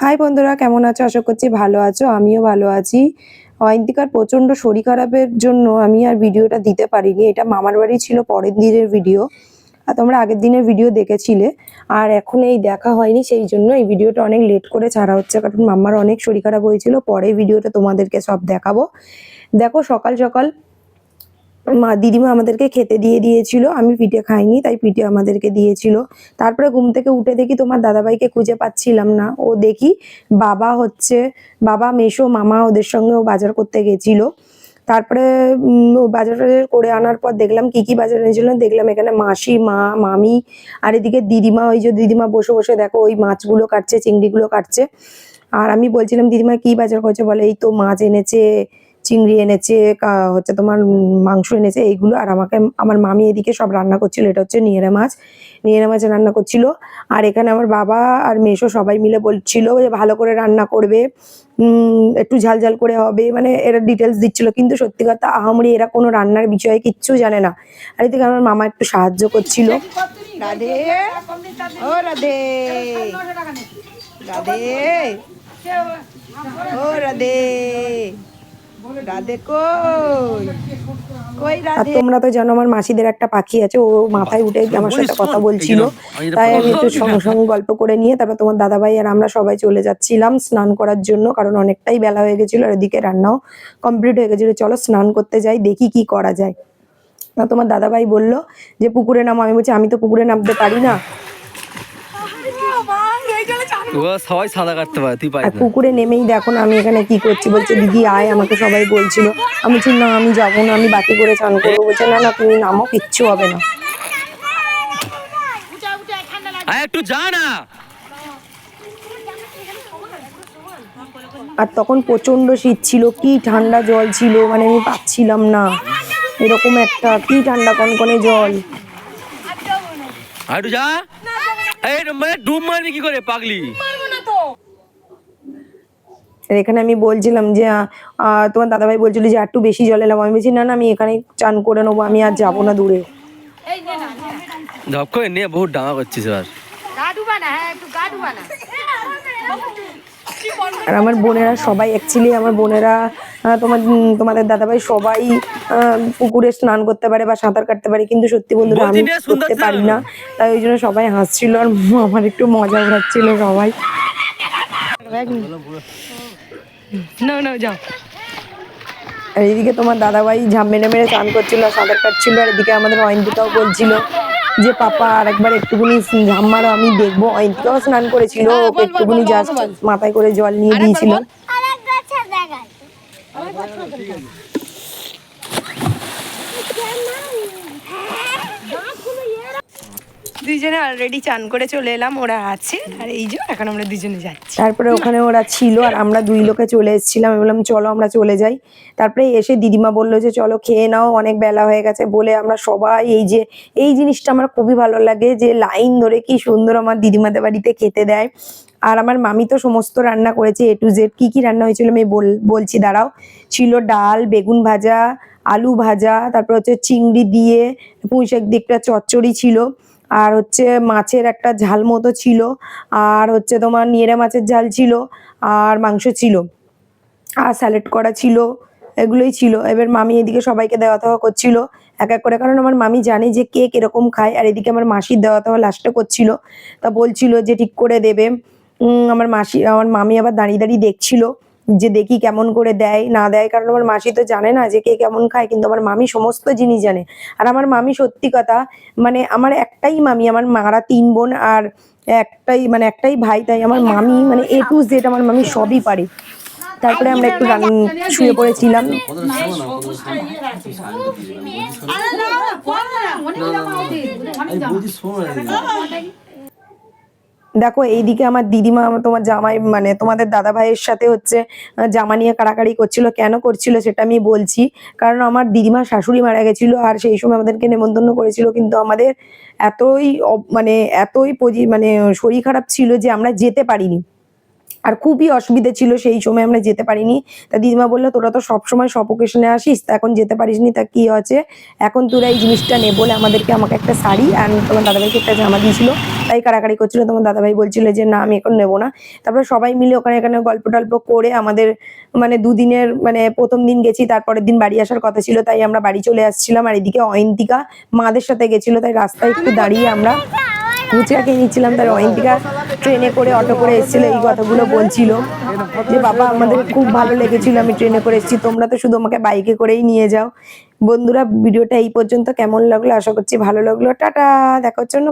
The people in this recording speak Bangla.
হাই বন্ধুরা, কেমন আছো? আশা করছি ভালো আছো, আমিও ভালো আছি। অয়ন্তিকার প্রচণ্ড শরীর খারাপের জন্য আমি আর ভিডিওটা দিতে পারিনি। এটা মামার বাড়ি ছিল পরের দিনের ভিডিও, আর তোমরা আগের দিনের ভিডিও দেখেছিলে, আর এখন এই দেখা হয়নি, সেই জন্য এই ভিডিওটা অনেক লেট করে ছাড়া হচ্ছে, কারণ মাম্মার অনেক শরীর খারাপ হয়েছিল। পরে ভিডিওটা তোমাদেরকে সব দেখাবো। দেখো, সকাল সকাল মা, দিদিমা আমাদেরকে খেতে দিয়ে দিয়েছিল। আমি পিঠে খাইনি, তাই পিঠে আমাদেরকে দিয়েছিল। তারপরে ঘুম থেকে উঠে দেখি তোমার দাদাভাইকে খুঁজে পাচ্ছিলাম না। ও দেখি বাবা হচ্ছে, বাবা মেশো মামা ওদের সঙ্গে ও বাজার করতে গেছিল। তারপরে বাজার টাজার করে আনার পর দেখলাম কি কি বাজার এনেছিল দেখলাম এখানে মাসি, মা, মামি আর এদিকে দিদিমা, ওই যে দিদিমা বসে বসে দেখো ওই মাছগুলো কাটছে, চিংড়িগুলো কাটছে। আর আমি বলছিলাম, দিদিমা, কি বাজার করছে? বলে, এই তো মাছ এনেছে চিংড়ি এনেছে হচ্ছে তোমার মাংস এনেছে, এইগুলো। আর আমাকে, আমার মামি এদিকে সব রান্না করছিল, এটা হচ্ছে নিয়েরা মাছ। নিয়েরা মাছ রান্না করছিল। আর এখানে আমার বাবা আর মেশো সবাই মিলে বলছিল যে ভালো করে রান্না করবে একটু ঝাল ঝাল করে হবে মানে এরা ডিটেলস দিচ্ছিল। কিন্তু সত্যি কথা, আহামরি এরা কোনো রান্নার বিষয়ে কিচ্ছু জানে না। আর এদিকে আমার মামা একটু সাহায্য করছিল। রাধে, ও রাধে। রাধে, ও রাধে। রাধে কই? কই রাধে? তোমরা তো জানো আমার মাসিদের একটা পাখি আছে ও মাথায় উঠে আমার সাথে কথা বলছিল। তাই আমি একটু সঙ্গে সঙ্গে গল্প করে নিয়ে তারপর তোমার দাদাভাই আর আমরা সবাই চলে যাচ্ছিলাম স্নান করার জন্য কারণ অনেকটাই বেলা হয়ে গেছিল আর এদিকে রান্নাও কমপ্লিট হয়ে গেছিল। চলো স্নান করতে যাই দেখি কি করা যায়। তা তোমার দাদাভাই বলল যে পুকুরে নামো। আমি বলছি আমি তো পুকুরে নামতে পারি না। সবাই সাদা কাটতে পারে তুই আর পারিস পুকুরে নেমেই দেখো না আমি এখানে কি করছি বলছে দিদি আয় আমাকে সবাই বলছিল। আমি বলছি না আমি যাব না আমি বাকি করে চান করব। বলছে না না তুমি নামো কিচ্ছু হবে না। একটু যা না। আর তখন প্রচণ্ড শীত ছিল কি ঠান্ডা জল ছিল মানে আমি পাচ্ছিলাম না। এরকম একটা কি ঠান্ডা কনকনে জল। আর একটু যা। মানে ডুব মারবি কি করে পাগলি? এখানে আমি বলছিলাম যে তোমার দাদা দাদাভাই বলছিল যে একটু বেশি জল এলাম আমি বলছি না না আমি এখানে চান করে নেব আমি আর যাব না দূরে। ধপ করে নিয়ে বহু ডাঙা করছিস এবার। গা ডুবা না হ্যাঁ একটু গাডু বানা আর আমার বোনেরা সবাই অ্যাকচুয়ালি আমার বোনেরা তোমার তোমাদের দাদাভাই সবাই আহ, পুকুরে স্নান করতে পারে বা সাঁতার কাটতে পারে কিন্তু সত্যি বন্ধুরা আমি করতে পারি না। তাই ওই জন্য সবাই হাসছিল আর আমার একটু মজা উড়াচ্ছিল সবাই। না না যাও। আর এদিকে তোমার দাদাভাই ঝাঁপ মেরে মেরে চান করছিল সাঁতার কাটছিল আর এদিকে আমাদের অয়ন্তিকাও বলছিল যে পাপা আর একবার একটুকুনি ঝাম মারো আমি দেখব। অয়ন্তিকাও স্নান করেছিল ওকে একটুখানি জাস্ট মাথায় করে জল নিয়ে দিয়েছিল। দুইজনে অলরেডি চান করে চলে এলাম, ওরা আছে, আর এই যে এখন আমরা দুজনে যাচ্ছি। তারপরে ওখানে ওরা ছিল, আর আমরা দুই লোকে চলে এসেছিলাম বললাম, চলো আমরা চলে যাই। তারপরে এসে দিদিমা বলল যে, চলো খেয়ে নাও, অনেক বেলা হয়ে গেছে। বলে আমরা সবাই এই যে, এই জিনিসটা আমার খুবই ভালো লাগে যে, লাইন ধরে কি সুন্দর আমার দিদিমাদের বাড়িতে খেতে দেয়। আর আমার মামি তো সমস্ত রান্না করেছে এ টু জেড কি কি রান্না হয়েছিল আমি বল- বলছি, দাঁড়াও। ছিল ডাল, বেগুন ভাজা, আলু ভাজা, তারপর হচ্ছে চিংড়ি দিয়ে পুঁইশাক দিয়ে একটা চচ্চড়ি ছিল। আর হচ্ছে মাছের একটা ঝাল মতো ছিল, আর হচ্ছে তোমার নিয়েরা মাছের ঝাল ছিল, আর মাংস ছিল, আর স্যালাড করা ছিল, এগুলোই ছিল। এবার মামি এদিকে সবাইকে দেওয়া দেওয়া করছিল, এক এক করে। কারণ আমার মামি জানে যে কে কীরকম খায়, আর এদিকে আমার মাসির দেওয়া দেওয়া লাস্টে করছিল। তা বলছিল যে ঠিক করে দেবে। আমার মাসি, আমার মামি আবার দাঁড়িয়ে দাঁড়িয়ে দেখছিল। যে দেখি কেমন করে দেয় না দেয় কারণ আমার মাসি তো জানে না যে কে কেমন খায় কিন্তু আমার মামি সমস্ত জিনিস জানে। আর আমার মামি সত্যি কথা মানে আমার একটাই মামি আমার মারা তিন বোন আর একটাই মানে একটাই ভাই তাই আমার মামি মানে এ টু জেড আমার মামি সবই পারে। তারপরে আমরা একটু রান- শুয়ে পড়েছিলাম। দেখো, এইদিকে আমার দিদিমা, তোমার জামাই মানে তোমাদের দাদা ভাইয়ের সাথে হচ্ছে জামা নিয়ে কাড়াকাড়ি করছিল। কেন করছিল সেটা আমি বলছি। কারণ আমার দিদিমা শাশুড়ি মারা গেছিল আর সেই সময় আমাদেরকে নেমন্তন্ন করেছিল। কিন্তু আমাদের এতই মানে এতই মানে শরীর খারাপ ছিল যে আমরা যেতে পারিনি। আর খুবই অসুবিধা ছিল সেই সময় আমরা যেতে পারিনি। তা দিদিমা বলল, তোরা তো সবসময় সব ওকেশনে আসিস, তা এখন যেতে পারিসনি তা কি আছে এখন তোরা এই জিনিসটা নে বলে আমাদেরকে আমাকে একটা শাড়ি আর তোমার দাদাভাইকে একটা জামা দিয়েছিল। তাই কাড়াকাড়ি করছিল, তোমার দাদাভাই বলছিল যে, না, আমি এখন নেব না। তারপরে সবাই মিলে ওখানে এখানে গল্প টল্প করে আমাদের মানে দুদিনের মানে প্রথম দিন গেছি, তারপরের দিন বাড়ি আসার কথা ছিল, তাই আমরা বাড়ি চলে আসছিলাম। আর এদিকে অয়ন্তিকা মাদের সাথে গেছিল, তাই রাস্তায় একটু দাঁড়িয়ে আমরা ফুচকা খেয়ে নিচ্ছিলাম। তার অয়ন্তিকা ট্রেনে করে অটো করে এসেছিল, এই কথাগুলো বলছিল যে, বাবা, আমাদের খুব ভালো লেগেছিল, আমি ট্রেনে করে এসেছি, তোমরা তো শুধু আমাকে বাইকে করেই নিয়ে যাও। বন্ধুরা, ভিডিওটা এই পর্যন্ত কেমন লাগল? আশা করছি ভালো লাগল। টাটা, দেখা হচ্ছে অন্য